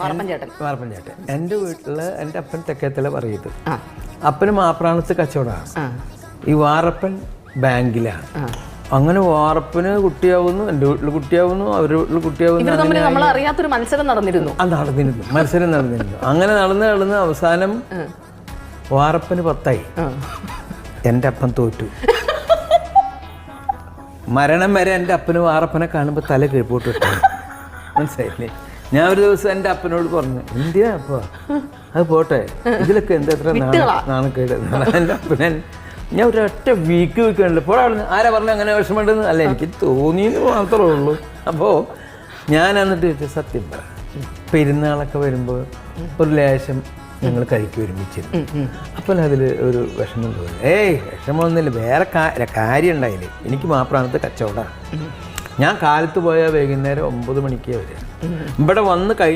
വാർപ്പൻ ചേട്ടൻ വീട്ടിൽ എന്റെ വീട്ടിൽ എന്റെ അപ്പൻ തെക്കേത്തല പറയത്. അപ്പന് മാപ്രാണത്ത് കച്ചവടമാണ്. ഈ വാറപ്പൻ ബാങ്കിലാണ്. അങ്ങനെ വാറപ്പന് കുട്ടിയാവുന്നു എന്റെ വീട്ടിൽ കുട്ടിയാവുന്നു അവരുടെ വീട്ടിൽ കുട്ടിയാവുന്നു അറിയാത്തൊരു മത്സരം നടന്നിരുന്നു. ആ നടന്നിരുന്നു. മത്സരം നടന്നിരുന്നു. അങ്ങനെ നടന്ന് നടന്ന് അവസാനം വാറപ്പന് പത്തായി. എന്റെ എന്റെ അപ്പൻ തോറ്റു. മരണം വരെ എന്റെ അപ്പന് വാറപ്പനെ കാണുമ്പോൾ തല കീഴ്പോട്ട് മനസ്സിലായില്ലേ? ഞാൻ ഒരു ദിവസം എന്റെ അപ്പനോട് പറഞ്ഞു എന്തിനാ അപ്പ അത് പോട്ടെ. ഇതിലൊക്കെ എന്താ എത്ര നാണക്കേട്. എന്റെ അപ്പനൻ ഞാൻ ഒരൊറ്റ വീക്ക് വീക്കുന്നുണ്ട് അവിടുന്ന് ആരാ പറഞ്ഞു അങ്ങനെ വിഷമമുണ്ടെന്ന്? അല്ല എനിക്ക് തോന്നിയെന്ന് മാത്രമേ ഉള്ളൂ. അപ്പോൾ ഞാൻ എന്നിട്ട് സത്യം പറ. പെരുന്നാളൊക്കെ വരുമ്പോൾ ഒരു ലേശം ഞങ്ങൾ കഴിക്കും ഒരുമിച്ചിരുന്നു അപ്പോൾ അതിൽ ഒരു വിഷമം തോന്നി. ഏയ് വിഷമമൊന്നുമില്ല. വേറെ കാര്യം ഉണ്ടായില്ലേ? എനിക്ക് മാപ്രാണത്ത് കച്ചവടമാണ്. ഞാൻ കാലത്ത് പോയാൽ വൈകുന്നേരം ഒമ്പത് മണിക്കേ വരിക. ഇവിടെ വന്ന് കഴി